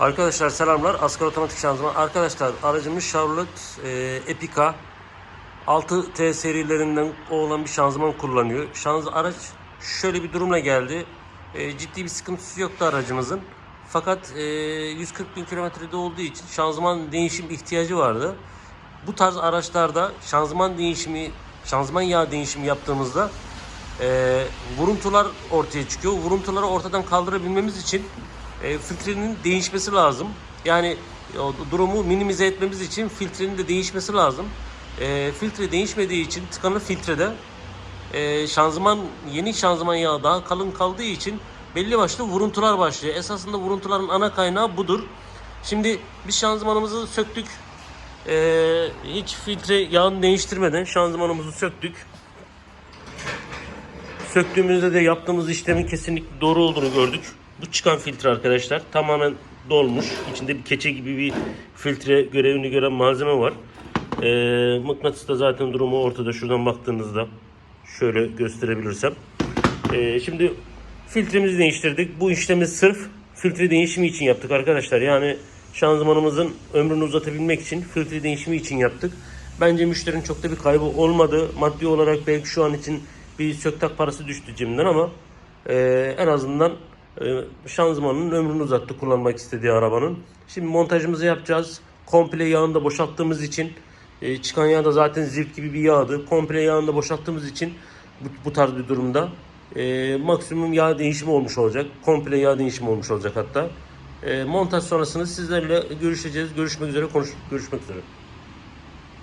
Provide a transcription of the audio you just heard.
Arkadaşlar selamlar. Asgari otomatik şanzıman. Arkadaşlar aracımız Chevrolet e, Epica 6T serilerinden olan bir şanzıman kullanıyor. Şanz araç şöyle bir durumla geldi. E, ciddi bir sıkıntısı yoktu aracımızın. Fakat e, 140 bin kilometrede olduğu için şanzıman değişim ihtiyacı vardı. Bu tarz araçlarda şanzıman değişimi, şanzıman yağ değişimi yaptığımızda e, vuruntular ortaya çıkıyor. Vuruntuları ortadan kaldırabilmemiz için e, filtrenin değişmesi lazım. Yani o durumu minimize etmemiz için filtrenin de değişmesi lazım. E, filtre değişmediği için tıkanı filtrede e, şanzıman yeni şanzıman yağı daha kalın kaldığı için belli başlı vuruntular başlıyor. Esasında vuruntuların ana kaynağı budur. Şimdi biz şanzımanımızı söktük. E, hiç filtre yağını değiştirmeden şanzımanımızı söktük. Söktüğümüzde de yaptığımız işlemin kesinlikle doğru olduğunu gördük. Bu çıkan filtre arkadaşlar tamamen dolmuş. İçinde bir keçe gibi bir filtre görevini gören malzeme var. Ee, mıknatıs da zaten durumu ortada. Şuradan baktığınızda şöyle gösterebilirsem. Ee, şimdi filtremizi değiştirdik. Bu işlemi sırf filtre değişimi için yaptık arkadaşlar. Yani şanzımanımızın ömrünü uzatabilmek için filtre değişimi için yaptık. Bence müşterinin çok da bir kaybı olmadı. Maddi olarak belki şu an için bir söktak parası düştü cebimden ama e, en azından şanzımanın ömrünü uzattı kullanmak istediği arabanın. Şimdi montajımızı yapacağız. Komple yağını da boşalttığımız için e, çıkan yağ da zaten zift gibi bir yağdı. Komple yağını da boşalttığımız için bu, bu tarz bir durumda e, maksimum yağ değişimi olmuş olacak. Komple yağ değişimi olmuş olacak hatta. E, montaj sonrasında sizlerle görüşeceğiz. Görüşmek üzere, konuş, görüşmek üzere.